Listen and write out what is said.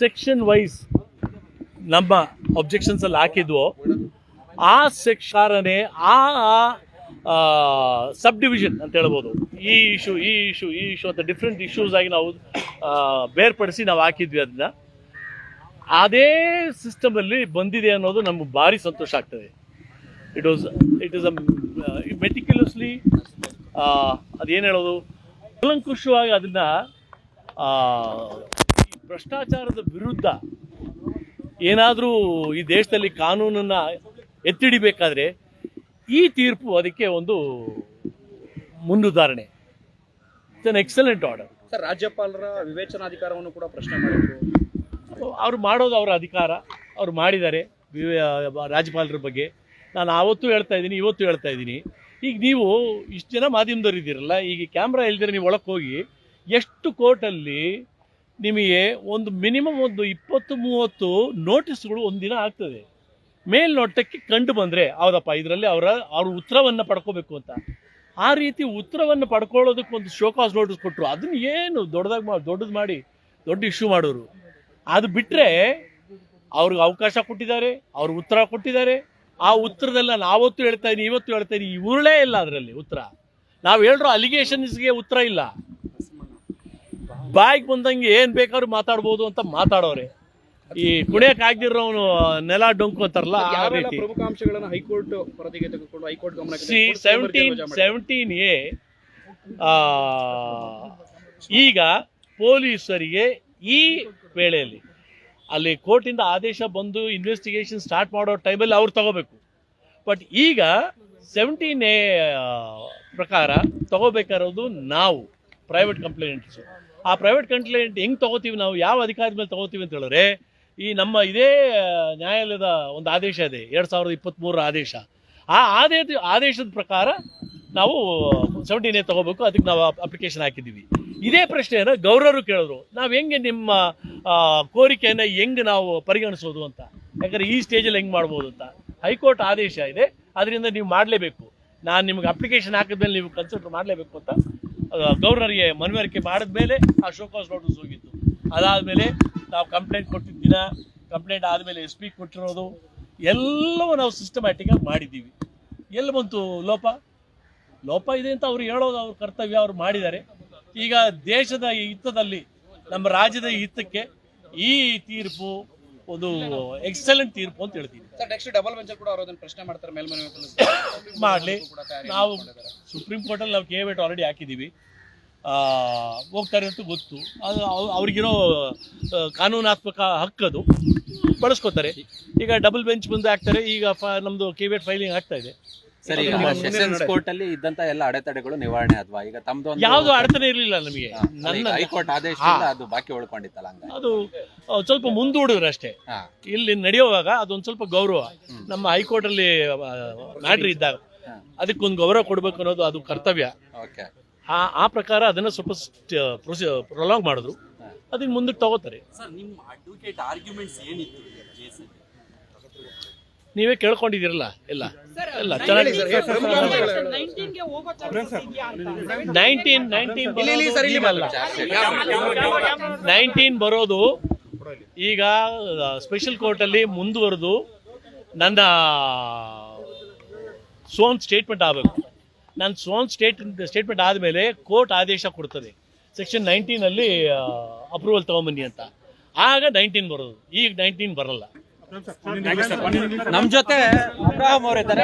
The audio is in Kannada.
ಸೆಕ್ಷನ್ ವೈಸ್ ನಮ್ಮ ಅಬ್ಜೆಕ್ಷನ್ಸ್ ಅಲ್ಲಿ ಹಾಕಿದ್ವು, ಆ ಸೆಕ್ಷಾರನೇ ಆ ಸಬ್ ಡಿವಿಷನ್ ಅಂತ ಹೇಳ್ಬೋದು. ಈ ಇಶ್ಯೂ ಈ ಇಶ್ಯೂ ಈ ಇಶ್ಯೂ ಅಂತ ಡಿಫ್ರೆಂಟ್ ಇಶ್ಯೂಸ್ ಆಗಿ ನಾವು ಬೇರ್ಪಡಿಸಿ ನಾವು ಹಾಕಿದ್ವಿ ಅದನ್ನ ಅದೇ ಸಿಸ್ಟಮಲ್ಲಿ ಬಂದಿದೆ ಅನ್ನೋದು ನಮ್ಗೆ ಭಾರಿ ಸಂತೋಷ ಆಗ್ತದೆ. It was it is a meticulously ಅದೇನು ಹೇಳೋದು? ಕಲಂಕುಷವಾಗಿ ಅದನ್ನ ಭ್ರಷ್ಟಾಚಾರದ ವಿರುದ್ಧ ಏನಾದರೂ ಈ ದೇಶದಲ್ಲಿ ಕಾನೂನನ್ನು ಎತ್ತಿಡಿಬೇಕಾದ್ರೆ ಈ ತೀರ್ಪು ಅದಕ್ಕೆ ಒಂದು ಮುನ್ನುದಾಹರಣೆ it's an excellent order sir ರಾಜ್ಯಪಾಲರ ವಿವೇಚನಾಧಿಕಾರವನ್ನು ಕೂಡ ಪ್ರಶ್ನೆ ಮಾಡಿದ್ರು. ಅವ್ರು ಮಾಡೋದು ಅವರ ಅಧಿಕಾರ. ಅವ್ರು ಮಾಡಿದ್ದಾರೆ ರಾಜ್ಯಪಾಲರ ಬಗ್ಗೆ. ನಾನು ಆವತ್ತು ಹೇಳ್ತಾ ಇದ್ದೀನಿ ಇವತ್ತು ಹೇಳ್ತಾ ಇದ್ದೀನಿ. ಈಗ ನೀವು ಇಷ್ಟು ಜನ ಮಾಧ್ಯಮದವ್ರು ಇದ್ದೀರಲ್ಲ ಈಗ ಕ್ಯಾಮ್ರಾ ಇಲ್ದಿರ ನೀವು ಒಳಗೆ ಹೋಗಿ ಎಷ್ಟು ಕೋರ್ಟಲ್ಲಿ ನಿಮಗೆ ಒಂದು ಮಿನಿಮಮ್ ಒಂದು ಇಪ್ಪತ್ತು, ಮೂವತ್ತು ನೋಟಿಸ್ಗಳು ಒಂದಿನ ಆಗ್ತದೆ. ಮೇಲ್ನೋಟಕ್ಕೆ ಕಂಡು ಬಂದರೆ, ಹೌದಪ್ಪ, ಇದರಲ್ಲಿ ಅವರ, ಅವ್ರ ಉತ್ತರವನ್ನು ಪಡ್ಕೋಬೇಕು ಅಂತ. ಆ ರೀತಿ ಉತ್ತರವನ್ನು ಪಡ್ಕೊಳ್ಳೋದಕ್ಕೆ ಒಂದು ಶೋಕಾಸ್ ನೋಟಿಸ್ ಕೊಟ್ಟರು ಅದನ್ನ ಏನು ದೊಡ್ಡದಾಗಿ ಮಾಡಿ ದೊಡ್ಡದು ಮಾಡಿ, ದೊಡ್ಡ ಇಶ್ಯೂ ಮಾಡೋರು. ಅದು ಬಿಟ್ಟರೆ ಅವ್ರಿಗೆ ಅವಕಾಶ ಕೊಟ್ಟಿದ್ದಾರೆ, ಅವ್ರ ಉತ್ತರ ಕೊಟ್ಟಿದ್ದಾರೆ. ಆ ಉತ್ತರದಲ್ಲ ನಾವತ್ತು ಹೇಳ್ತಾ ಇದ್ದೀನಿ ಇವತ್ತು ಹೇಳ್ತಾ ಇದ್ದೀನಿ ಉರುಳೇ ಇಲ್ಲ ಅದರಲ್ಲಿ ಉತ್ತರ. ನಾವು ಹೇಳಿರೋ ಅಲಿಗೇಷನ್ಸ್ಗೆ ಉತ್ತರ ಇಲ್ಲ. ಬಾಯಿಗೆ ಬಂದಂಗೆ ಏನು ಬೇಕಾದ್ರೂ ಮಾತಾಡ್ಬೋದು ಅಂತ ಮಾತಾಡೋರೆ ಈ ಕುಣಿಯಕ್ ಆಗ್ದಿರೋನು ನೆಲ ಡೊಂಕು ಅಂತಾರಲ್ಲ ಆ ರೀತಿ. ಪ್ರಮುಖ ಅಂಶಗಳನ್ನು ಹೈಕೋರ್ಟ್ ವರದಿಗೆ ತೆಗೆದುಕೊಂಡು ಹೈಕೋರ್ಟ್ ಗಮನಕ್ಕೆ ಸಿ ತೆಗೆದುಕೊಂಡು ಸೆವೆಂಟೀನ್ ಸೆವೆಂಟೀನ್ ಎ ಈಗ ಪೊಲೀಸರಿಗೆ ಈ ವೇಳೆಯಲ್ಲಿ ಅಲ್ಲಿ ಕೋರ್ಟಿಂದ ಆದೇಶ ಬಂದು ಇನ್ವೆಸ್ಟಿಗೇಷನ್ ಸ್ಟಾರ್ಟ್ ಮಾಡೋ ಟೈಮಲ್ಲಿ ಅವ್ರು ತಗೋಬೇಕು. ಬಟ್ ಈಗ ಸೆವೆಂಟೀನ್ ಎ ಪ್ರಕಾರ ತಗೋಬೇಕಾಗಿರೋದು ನಾವು ಪ್ರೈವೇಟ್ ಕಂಪ್ಲೇಂಟ್ಸು ಆ ಪ್ರೈವೇಟ್ ಕಂಪ್ಲೇಂಟ್ ಹೆಂಗೆ ತಗೋತೀವಿ ನಾವು? ಯಾವ ಅಧಿಕಾರದ ಮೇಲೆ ತಗೋತೀವಿ ಅಂತ ಹೇಳಿದ್ರೆ, ಈ ನಮ್ಮ ಇದೇ ನ್ಯಾಯಾಲಯದ ಒಂದು ಆದೇಶ ಇದೆ, ಎರಡು ಸಾವಿರದ ಇಪ್ಪತ್ತ್ಮೂರರ ಆದೇಶ. ಆ ಆದೇಶ, ಆದೇಶದ ಪ್ರಕಾರ ನಾವು ಸೆವೆಂಟೀನ್ ಎ ತಗೋಬೇಕು, ಅದಕ್ಕೆ ನಾವು ಅಪ್ಲಿಕೇಶನ್ ಹಾಕಿದ್ದೀವಿ. ಇದೇ ಪ್ರಶ್ನೆಯನ್ನು ಗೌರವರು ಕೇಳಿದ್ರು. ನಾವು ಹೆಂಗೆ ನಿಮ್ಮ ಕೋರಿಕೆಯನ್ನು ಹೆಂಗೆ ನಾವು ಪರಿಗಣಿಸೋದು ಅಂತ? ಯಾಕಂದ್ರೆ ಈ ಸ್ಟೇಜಲ್ಲಿ ಹೆಂಗೆ ಮಾಡ್ಬೋದು ಅಂತ? ಹೈಕೋರ್ಟ್ ಆದೇಶ ಇದೆ, ಅದರಿಂದ ನೀವು ಮಾಡಲೇಬೇಕು. ನಾನು ನಿಮಗೆ ಅಪ್ಲಿಕೇಶನ್ ಹಾಕಿದ್ಮೇಲೆ ನೀವು ಕನ್ಸಿಡರ್ ಮಾಡಲೇಬೇಕು ಅಂತ ಆ, ಮನವರಿಕೆ ಮಾಡಿದ ಮೇಲೆ ಆ ಶೋಕಾಸ್ ನೋಟಿಸ್ ಹೋಗಿತ್ತು. ಅದಾದಮೇಲೆ ನಾವು ಕಂಪ್ಲೇಂಟ್ ಕೊಟ್ಟಿದ್ದ ದಿನ ಕಂಪ್ಲೇಂಟ್ ಆದಮೇಲೆ ಎಸ್ ಪಿ ಕೊಟ್ಟಿರೋದು ಎಲ್ಲವೂ ನಾವು ಸಿಸ್ಟಮ್ಯಾಟಿಕ್ಕಾಗಿ ಮಾಡಿದ್ದೀವಿ. ಎಲ್ಲಿ ಬಂತು ಲೋಪ? ಲೋಪ ಇದೆ ಅಂತ ಅವ್ರು ಹೇಳೋದು ಅವ್ರ ಕರ್ತವ್ಯ ಅವ್ರು ಮಾಡಿದ್ದಾರೆ. ಈಗ ದೇಶದ ಹಿತದಲ್ಲಿ ನಮ್ಮ ರಾಜ್ಯದ ಹಿತಕ್ಕೆ ಈ ತೀರ್ಪು ಒಂದು ಎಕ್ಸಲೆಂಟ್ ತೀರ್ಪು ಅಂತ ಹೇಳ್ತೀನಿ. ಸರ್ ನೆಕ್ಸ್ಟ್ ಡಬಲ್ ಕೂಡ ಅವರು ಅದನ್ನ ಪ್ರಶ್ನೆ ಮಾಡ್ತಾರೆ ಮೇಲ್ಮನೆ ಮಾಡಲಿ. ನಾವು. ಸುಪ್ರೀಂ ಕೋರ್ಟಲ್ಲಿ ನಾವು ಕೆ ವೇಟ್ ಆಲ್ರೆಡಿ ಹಾಕಿದ್ದೀವಿ ಆ, ಹೋಗ್ತಾರೆ ಅಂತ ಗೊತ್ತು. ಅದು ಅವ್- ಅವ್ರಿಗಿರೋ ಕಾನೂನಾತ್ಮಕ ಹಕ್ಕದು. ಬಳಸ್ಕೋತಾರೆ. ಈಗ ಡಬಲ್ ಬೆಂಚ್ ಮುಂದೆ ಹಾಕ್ತಾರೆ. ಈಗ ಫ ನಮ್ಮದು ಕೇವೇಟ್ ಫೈಲಿಂಗ್ ಆಗ್ತಾ ಇದೆ. ಸರಿ ಈಗ ಸೆಷನ್ಸ್ ಕೋರ್ಟ್ ಅಲ್ಲಿ ಇದ್ದಂತ ಎಲ್ಲ ಅಡೆತಡೆಗಳು ನಿವಾರಣೆ ಅದ್ವಾ? ಈಗ ತಮ್ದು ಒಂದು- ಯಾವುದು ಅಡತನೆ ಇರಲಿಲ್ಲ ನಮಗೆ. ಹಾ, ಅಲ್ಲ, ಈಗ ನನ್ನ ಹೈಕೋರ್ಟ್ ಆದೇಶದಿಂದ ಅದು ಬಾಕಿ ಉಳ್ಕೊಂಡಿತ್ತಲ್ಲ ಹಂಗ ಅದು ಸ್ವಲ್ಪ ಮುಂದೂಡಿದ್ರು ಅಷ್ಟೇ. ಹಾ. ಇಲ್ಲಿ ನಡೆಯುವಾಗ ಅದೊಂದು ಸ್ವಲ್ಪ ಗೌರವ. ನಮ್ಮ ಹೈಕೋರ್ಟ್ ಅಲ್ಲಿ ಮ್ಯಾಟ್ರಿ ಇದ್ದಾಗ. ಅದಕ್ಕೊಂದು ಗೌರವ ಕೊಡಬೇಕು ಅನ್ನೋದು ಅದು ಕರ್ತವ್ಯ. ಓಕೆ. ಆ ಆ ಪ್ರಕಾರ ಅದನ್ನ ಸ್ವಲ್ಪ ಪ್ರೊಲಾಂಗ್ ಮಾಡಿದ್ರು. ಅದನ್ನ ಮುಂದಕ್ಕೆ ತಗೋತಾರೆ. ಸರ್ ನಿಮ್ಮ ಅಡ್ವೊಕೇಟ್ ಆರ್ಗ್ಯುಮೆಂಟ್ಸ್ ಏನಿತ್ತು ಕೇಸಲ್ಲಿ ನೀವೇ ಕೇಳ್ಕೊಂಡಿದ್ದೀರಲ್ಲ? ಇಲ್ಲ. ಇಲ್ಲ ಚೆನ್ನಾಗಿ. ನೈನ್ಟೀನ್ ನೈನ್ಟೀನ್ ಇಲ್ಲಿ, ಇಲ್ಲಿ, ಸರ್, ಇಲ್ಲಿ ಅಲ್ಲ ನೈನ್ಟೀನ್ ಬರೋದು ಈಗ ಸ್ಪೆಷಲ್ ಕೋರ್ಟಲ್ಲಿ ಮುಂದುವರೆದು ನನ್ನ ಸೋನ್ ಸ್ಟೇಟ್ಮೆಂಟ್ ಆಗಬೇಕು. ನನ್ನ ಸೋನ್ ಸ್ಟೇಟ್ ಸ್ಟೇಟ್ಮೆಂಟ್ ಆದಮೇಲೆ ಕೋರ್ಟ್ ಆದೇಶ ಕೊಡ್ತದೆ. ಸೆಕ್ಷನ್ ನೈನ್ಟೀನಲ್ಲಿ ಅಪ್ರೂವಲ್ ತೊಗೊಂಬನ್ನಿ ಅಂತ. ಆಗ ನೈನ್ಟೀನ್ ಬರೋದು. ಈಗ ನೈನ್ಟೀನ್ ಬರಲ್ಲ. ನಮ್ ಜೊತೆ ಅಬ್ರಾಹಂ ಅವ್ರು ಇದ್ದಾರೆ